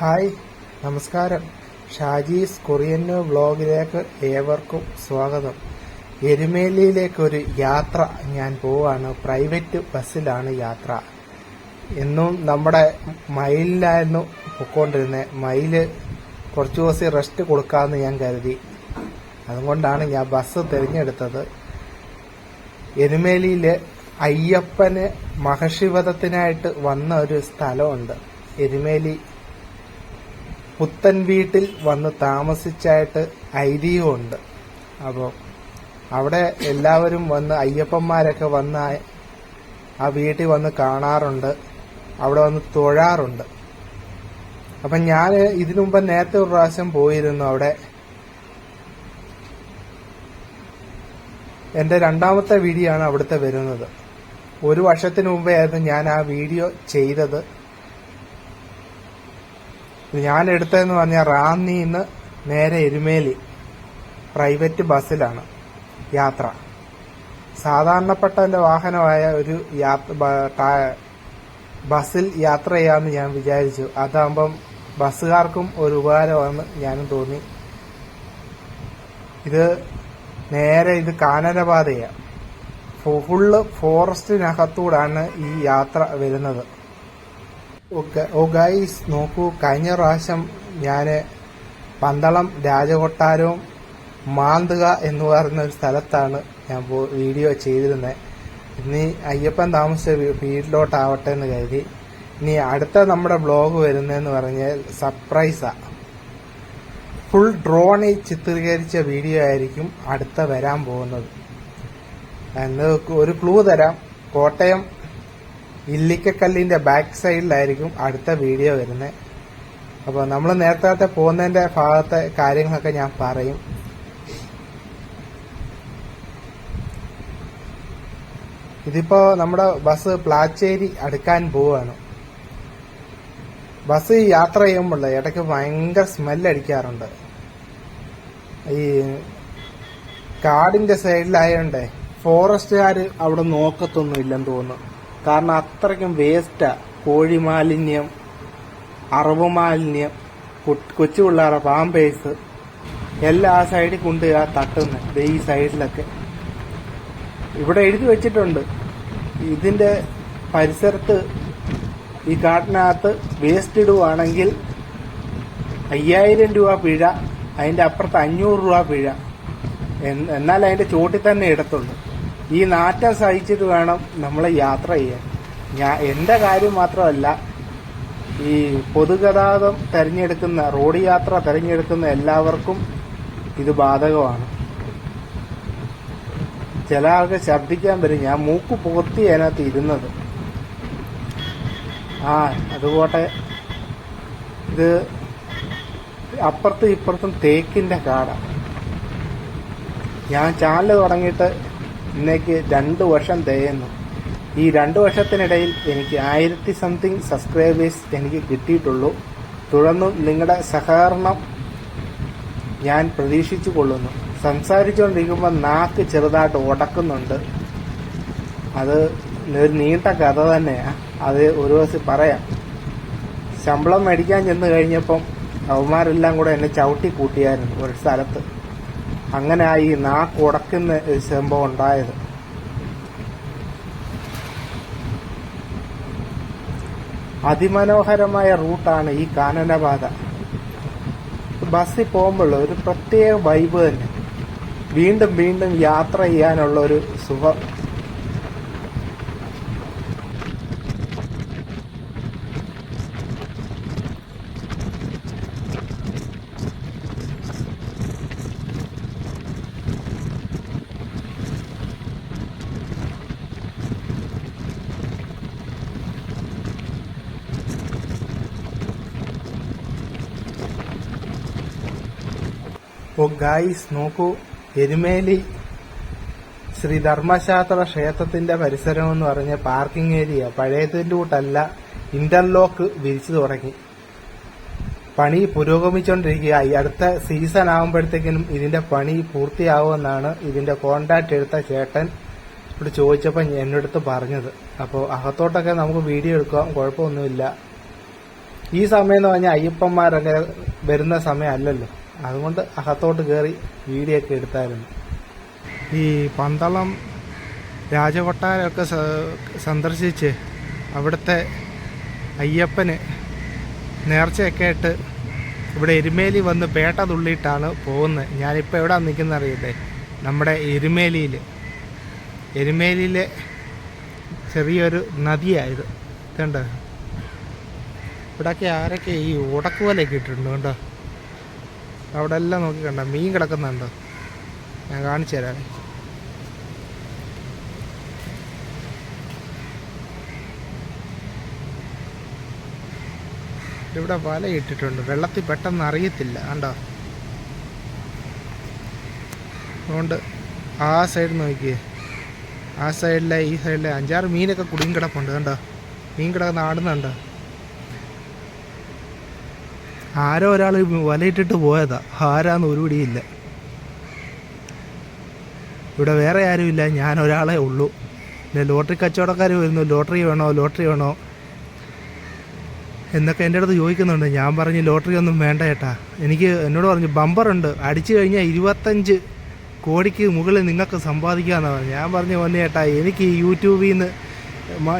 Hi നമസ്കാരം. ഷാജീസ് കൊറിയന്നോ വ്ളോഗിലേക്ക് ഏവർക്കും സ്വാഗതം. എരുമേലിയിലേക്കൊരു യാത്ര ഞാൻ പോവാണ്. പ്രൈവറ്റ് ബസ്സിലാണ് യാത്ര. എന്നും നമ്മുടെ മയിലിലായിരുന്നു പൊക്കോണ്ടിരുന്നത് മയിൽ കുറച്ചു ദിവസം റെസ്റ്റ് കൊടുക്കാമെന്ന് ഞാൻ കരുതി. അതുകൊണ്ടാണ് ഞാൻ ബസ് തിരഞ്ഞെടുത്തത്. എരുമേലിയിലെ അയ്യപ്പന് മഹർഷിവധത്തിനായിട്ട് വന്ന ഒരു സ്ഥലമുണ്ട്. എരുമേലി പുത്തൻ വീട്ടിൽ വന്ന് താമസിച്ചായിട്ട് ഐതിഹ്യമുണ്ട് അപ്പോൾ അവിടെ എല്ലാവരും വന്ന് അയ്യപ്പന്മാരൊക്കെ വന്ന് ആ- വീട്ടിൽ വന്ന് കാണാറുണ്ട്. അവിടെ വന്ന് തൊഴാറുണ്ട്. അപ്പം ഞാൻ ഇതിനു മുമ്പ് നേരത്തെ ഒരു പ്രാവശ്യം പോയിരുന്നു അവിടെ. എന്റെ രണ്ടാമത്തെ വീഡിയോ ആണ് അവിടുത്തെ വരുന്നത്. ഒരു വർഷത്തിന് മുമ്പേ ആയിരുന്നു ഞാൻ ആ വീഡിയോ ചെയ്തത്. ഞാൻ എടുത്തതെന്ന് പറഞ്ഞാൽ റാന്നിന്ന് നേരെ എരുമേലി. പ്രൈവറ്റ് ബസ്സിലാണ് യാത്ര. സാധാരണപ്പെട്ട വാഹനമായ ഒരു ബസ്സിൽ യാത്ര ചെയ്യാമെന്ന് ഞാൻ വിചാരിച്ചു. അതാകുമ്പം ബസ്സുകാർക്കും ഒരു ഉപകാരമാണെന്ന് ഞാനും തോന്നി. ഇത് നേരെ ഇത് കാനനപാതയാണ് ഫുള്ള് ഫോറസ്റ്റിനകത്തൂടാണ് ഈ യാത്ര വരുന്നത്. ഓ ഗൈസ് നോക്കൂ. കഴിഞ്ഞ പ്രാവശ്യം ഞാൻ പന്തളം രാജകൊട്ടാരവും മാന്തുക എന്ന് പറയുന്ന ഒരു സ്ഥലത്താണ് ഞാൻ വീഡിയോ ചെയ്തിരുന്നത് ഇനി അയ്യപ്പൻ താമസിച്ച വീ- വീട്ടിലോട്ടാവട്ടെ എന്ന് കരുതി. ഇനി അടുത്ത നമ്മുടെ ബ്ലോഗ് വരുന്നതെന്ന് പറഞ്ഞാൽ സർപ്രൈസാ ഫുൾ ഡ്രോണിൽ ചിത്രീകരിച്ച വീഡിയോ ആയിരിക്കും അടുത്ത വരാൻ പോകുന്നത്. എന്ന് ഒരു ക്ലൂ തരാം. കോട്ടയം ഇല്ലിക്കക്കല്ലിന്റെ ബാക്ക് സൈഡിലായിരിക്കും അടുത്ത വീഡിയോ വരുന്നത്. അപ്പോൾ നമ്മൾ നേരത്തെ പോകുന്നതിന്റെ ഭാഗത്തെ കാര്യങ്ങളൊക്കെ ഞാൻ പറയും. ഇതിപ്പോ നമ്മുടെ ബസ് പ്ലാച്ചേരി അടുക്കാൻ പോവാണ് ബസ് യാത്ര ചെയ്യുമ്പോൾ ഇടയ്ക്ക് ഭയങ്കര സ്മെല്ലടിക്കാറുണ്ട് ഈ കാടിന്റെ സൈഡിലായോണ്ടേ ഫോറസ്റ്റുകാർ അവിടെ നോക്കത്തൊന്നും ഇല്ലെന്ന് തോന്നുന്നു. കാരണം അത്രയ്ക്കും വേസ്റ്റാ കോഴി മാലിന്യം അറവ് മാലിന്യം കൊച്ചു പിള്ളേരുടെ പാമ്പേഴ്സ് എല്ലാം ആ സൈഡിൽ കൊണ്ട് ആ തട്ടുന്നത് ദേ ഈ സൈഡിലൊക്കെ ഇവിടെ എഴുതി വെച്ചിട്ടുണ്ട്. ഇതിന്റെ പരിസരത്ത് ഈ കാട്ടിനകത്ത് വേസ്റ്റ് ഇടുവാണെങ്കിൽ അയ്യായിരം രൂപ പിഴ അതിന്റെ അപ്പുറത്ത് അഞ്ഞൂറ് രൂപ പിഴ. എന്നാൽ അതിന്റെ ചോട്ടിൽ തന്നെ ഇടത്തുള്ളൂ ഈ നാറ്റം സഹിച്ചിട്ട് വേണം നമ്മൾ യാത്ര ചെയ്യാൻ. ഞാൻ എന്റെ കാര്യം മാത്രമല്ല ഈ പൊതുഗതാഗതം തെരഞ്ഞെടുക്കുന്ന റോഡ് യാത്ര തെരഞ്ഞെടുക്കുന്ന എല്ലാവർക്കും ഇത് ബാധകമാണ്. ചില ആൾക്ക് ഛർദ്ദിക്കാൻ വരും. ഞാൻ മൂക്ക് പൊത്തി അതിനകത്ത് ഇരുന്നത്. ആ അതുപോട്ടെ. ഇത് അപ്പുറത്തും ഇപ്പുറത്തും തേക്കിന്റെ കാടാണ് ഞാൻ ചാനൽ തുടങ്ങിയിട്ട് ഇന്നേക്ക് രണ്ട് വർഷം തികയുന്നു. ഈ രണ്ട് വർഷത്തിനിടയിൽ എനിക്ക് ആയിരത്തി സംതിങ് സബ്സ്ക്രൈബേഴ്സ് എനിക്ക് കിട്ടിയിട്ടുള്ളൂ. തുടർന്നും നിങ്ങളുടെ സഹകരണം ഞാൻ പ്രതീക്ഷിച്ചു കൊള്ളുന്നു. സംസാരിച്ചുകൊണ്ടിരിക്കുമ്പോൾ നാക്ക് ചെറുതായിട്ട് ഉടക്കുന്നുണ്ട് അത് ഒരു നീണ്ട കഥ തന്നെയാ. അത് ഒരു ദിവസം പറയാം. ശമ്പളം മേടിക്കാൻ ചെന്ന് കഴിഞ്ഞപ്പം അവന്മാരെല്ലാം കൂടെ എന്നെ ചവിട്ടി കൂട്ടിയായിരുന്നു ഒരു സ്ഥലത്ത്. അങ്ങനെ ആ ഈ നാക്ക് ഉടക്കുന്ന ഒരു സംഭവം ഉണ്ടായത്. അതിമനോഹരമായ റൂട്ടാണ് ഈ കാനനപാത. ബസ്സിൽ പോകുമ്പോൾ ഒരു പ്രത്യേക വൈബ് തന്നെ. വീണ്ടും വീണ്ടും യാത്ര ചെയ്യാനുള്ള ഒരു സുഖം. ഓ ഗായ്സ് നോക്കൂ എരുമേലി ശ്രീ ധർമ്മശാസ്ത്ര ക്ഷേത്രത്തിന്റെ പരിസരം എന്ന് പറഞ്ഞ പാർക്കിംഗ് ഏരിയ പഴയതിന്റെ കൂട്ടല്ല ഇന്റർലോക്ക് വിരിച്ചു തുടങ്ങി. പണി പുരോഗമിച്ചുകൊണ്ടിരിക്കുക ഈ അടുത്ത സീസൺ ആകുമ്പോഴത്തേക്കിനും ഇതിന്റെ പണി പൂർത്തിയാവുമെന്നാണ് ഇതിന്റെ കോണ്ടാക്ട് എടുത്ത ചേട്ടൻ ഇവിടെ ചോദിച്ചപ്പോൾ എന്നോടത്ത് പറഞ്ഞത്. അപ്പോൾ അകത്തോട്ടൊക്കെ നമുക്ക് വീഡിയോ എടുക്കാം കുഴപ്പമൊന്നുമില്ല. ഈ സമയം എന്ന് പറഞ്ഞാൽ അയ്യപ്പന്മാരൊക്കെ വരുന്ന സമയമല്ലല്ലോ അതുകൊണ്ട് അകത്തോട്ട് കയറി വീഡിയോ ഒക്കെ എടുത്തായിരുന്നു. ഈ പന്തളം രാജകൊട്ടാരമൊക്കെ സന്ദർശിച്ച് അവിടുത്തെ അയ്യപ്പന് നേർച്ചയൊക്കെ ആയിട്ട് ഇവിടെ എരുമേലി വന്ന് പേട്ട തുള്ളിയിട്ടാണ് പോകുന്നത്. ഞാനിപ്പോൾ എവിടെ നിൽക്കുന്ന അറിയട്ടെ? നമ്മുടെ എരുമേലിയിൽ എരുമേലിയിലെ ചെറിയൊരു നദിയായത്. ഇതുണ്ട്? ഇവിടെയൊക്കെ ആരൊക്കെ ഈ ഉടക്കുവലൊക്കെ ഇട്ടിട്ടുണ്ട് കണ്ടോ? അവിടെ എല്ലാം നോക്കി കണ്ട. മീൻ കിടക്കുന്നുണ്ടോ? ഞാൻ കാണിച്ചു തരാം. ഇവിടെ വല ഇട്ടിട്ടുണ്ട്. വെള്ളത്തിൽ പെട്ടെന്ന് അറിയത്തില്ല. കണ്ടോ? അതുകൊണ്ട് ആ സൈഡ് നോക്കിയേ. ആ സൈഡിലെ ഈ സൈഡിലെ അഞ്ചാറ് മീനൊക്കെ കുടുങ്ങി കിടപ്പുണ്ട്. കണ്ടോ? മീൻ കിടക്കുന്ന ആടുന്നുണ്ടോ. ആരോ ഒരാൾ വലയിട്ടിട്ട് പോയതാ. ആരാന്ന് ഒരു പിടിയില്ല ഇവിടെ വേറെ ആരുമില്ല ഞാൻ ഒരാളെ ഉള്ളൂ. പിന്നെ ലോട്ടറി കച്ചവടക്കാർ വരുന്നു. ലോട്ടറി വേണോ? ലോട്ടറി വേണോ? എന്നൊക്കെ എന്റെ അടുത്ത് ചോദിക്കുന്നുണ്ട്. ഞാൻ പറഞ്ഞു ലോട്ടറി ഒന്നും വേണ്ട ചേട്ടാ എനിക്ക് എന്നോട് പറഞ്ഞു ബമ്പറുണ്ട് അടിച്ചു കഴിഞ്ഞാൽ ഇരുപത്തഞ്ച് കോടിക്ക് മുകളിൽ നിങ്ങൾക്ക് സമ്പാദിക്കാമെന്ന് പറഞ്ഞു ഞാൻ പറഞ്ഞു വന്നു ഏട്ടാ എനിക്ക് യൂട്യൂബിൽ നിന്ന്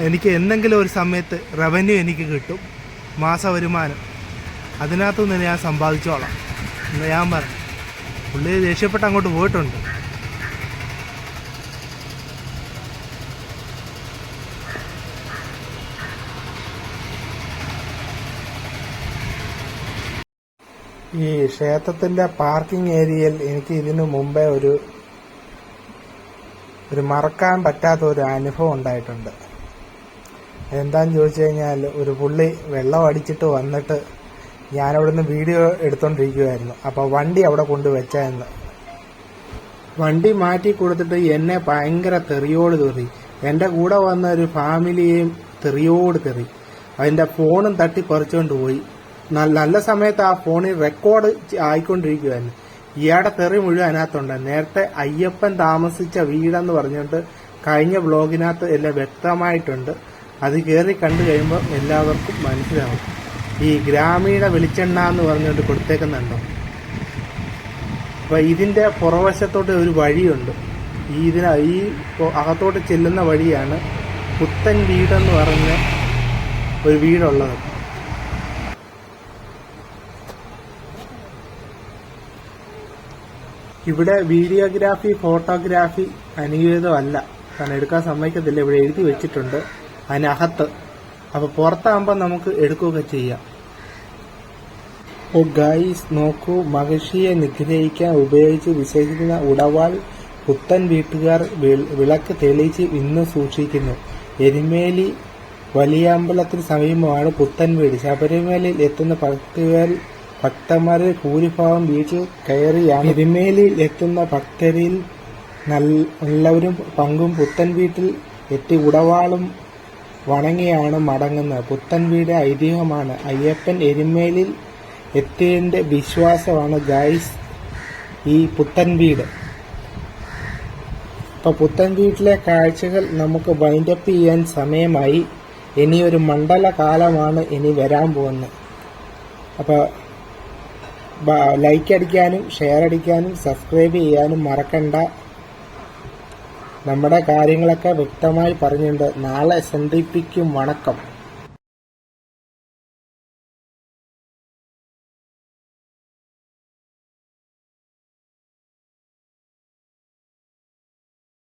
എനിക്ക് എന്തെങ്കിലും ഒരു സമയത്ത് റവന്യൂ എനിക്ക് കിട്ടും. മാസ വരുമാനം. അതിനകത്തുനിന്ന് ഞാൻ സമ്പാദിച്ചോളാം എന്ന് ഞാൻ പറഞ്ഞു. പുള്ളി ദേഷ്യപ്പെട്ട് അങ്ങോട്ട് പോയിട്ടുണ്ട്. ഈ ക്ഷേത്രത്തിന്റെ പാർക്കിംഗ് ഏരിയയിൽ എനിക്ക് ഇതിനു മുമ്പേ ഒരു ഒരു മറക്കാൻ പറ്റാത്ത ഒരു അനുഭവം ഉണ്ടായിട്ടുണ്ട്. എന്താന്ന് ചോദിച്ചു കഴിഞ്ഞാൽ ഒരു പുള്ളി വെള്ളം അടിച്ചിട്ട് വന്നിട്ട് ഞാൻ അവിടുന്ന് വീഡിയോ എടുത്തോണ്ടിരിക്കുമായിരുന്നു അപ്പൊ വണ്ടി അവിടെ കൊണ്ട് വെച്ചായിരുന്നു വണ്ടി മാറ്റി കൊടുത്തിട്ട് എന്നെ ഭയങ്കര തെറിയോട് തെറി. എന്റെ കൂടെ വന്ന ഒരു ഫാമിലിയെയും തെറിയോട് തെറി. അതിന്റെ ഫോണും തട്ടി പറിച്ചുകൊണ്ട് പോയി. നല്ല സമയത്ത് ആ ഫോണിൽ റെക്കോർഡ് ആയിക്കൊണ്ടിരിക്കുവായിരുന്നു. ഇയാടെ തെറി മുഴുവൻ അതിനകത്തുണ്ട്. നേരത്തെ അയ്യപ്പൻ താമസിച്ച വീടെന്ന് പറഞ്ഞുകൊണ്ട് കഴിഞ്ഞ ബ്ലോഗിനകത്ത് എല്ലാം വ്യക്തമായിട്ടുണ്ട്. അത് കയറി കണ്ടു കഴിയുമ്പോൾ എല്ലാവർക്കും മനസ്സിലാവും. ഈ ഗ്രാമീണ വെളിച്ചെണ്ണ എന്ന് പറഞ്ഞുകൊണ്ട് കൊടുത്തേക്കുന്നുണ്ടോ? അപ്പൊ ഇതിന്റെ പുറവശത്തോട്ട് ഒരു വഴിയുണ്ട്. ഈ ഇതിന ഈ അകത്തോട്ട് ചെല്ലുന്ന വഴിയാണ് പുത്തൻ വീടെന്ന് പറഞ്ഞ ഒരു വീടുള്ളത്. ഇവിടെ വീഡിയോഗ്രാഫി ഫോട്ടോഗ്രാഫി അനുയോജ്യമല്ല കാരണം എടുക്കാൻ സമ്മതിക്കത്തില്ല. ഇവിടെ എഴുതി വെച്ചിട്ടുണ്ട്. അതിനകത്ത് അപ്പൊ പുറത്താകുമ്പോൾ നമുക്ക് എടുക്കുകയൊക്കെ ചെയ്യാം. ഓ ഗൈസ് നോക്കൂ. മഹിഷിയെ നിഗ്രഹിക്കാൻ ഉപയോഗിച്ച് വിശേഷിക്കുന്ന ഉടവാൾ പുത്തൻ വീട്ടുകാർ വിളക്ക് തെളിയിച്ച് ഇന്ന് സൂക്ഷിക്കുന്നു. എരുമേലി വലിയമ്പലത്തിന് സമീപമാണ് പുത്തൻ വീട്. ശബരിമലയിൽ എത്തുന്ന ഭക്തർ ഭക്തന്മാരിൽ ഭൂരിഭാഗം വീട്ടിൽ കയറിയാണ്. എരുമേലിയിൽ എത്തുന്ന ഭക്തരിൽ നല്ലവരും പങ്കും പുത്തൻ വീട്ടിൽ എത്തി ഉടവാളും വണങ്ങിയാണ് മടങ്ങുന്നത്. പുത്തൻ വീട് ഐതിഹ്യമാണ്. അയ്യപ്പൻ എരുമേലിൽ എത്തിയതിന്റെ വിശ്വാസമാണ് ഗൈസ് ഈ പുത്തൻ വീട്. അപ്പൊ പുത്തൻ വീട്ടിലെ കാഴ്ചകൾ നമുക്ക് വൈൻഡപ്പ് ചെയ്യാൻ സമയമായി. ഇനി ഒരു മണ്ഡല കാലമാണ് ഇനി വരാൻ പോകുന്നത്. അപ്പോൾ ലൈക്ക് അടിക്കാനും ഷെയർ അടിക്കാനും സബ്സ്ക്രൈബ് ചെയ്യാനും മറക്കണ്ട. നമ്മുടെ കാര്യങ്ങളൊക്കെ വ്യക്തമായി പറഞ്ഞിട്ടുണ്ട്. നാളെ സന്ദീപിക്കും വണക്കം.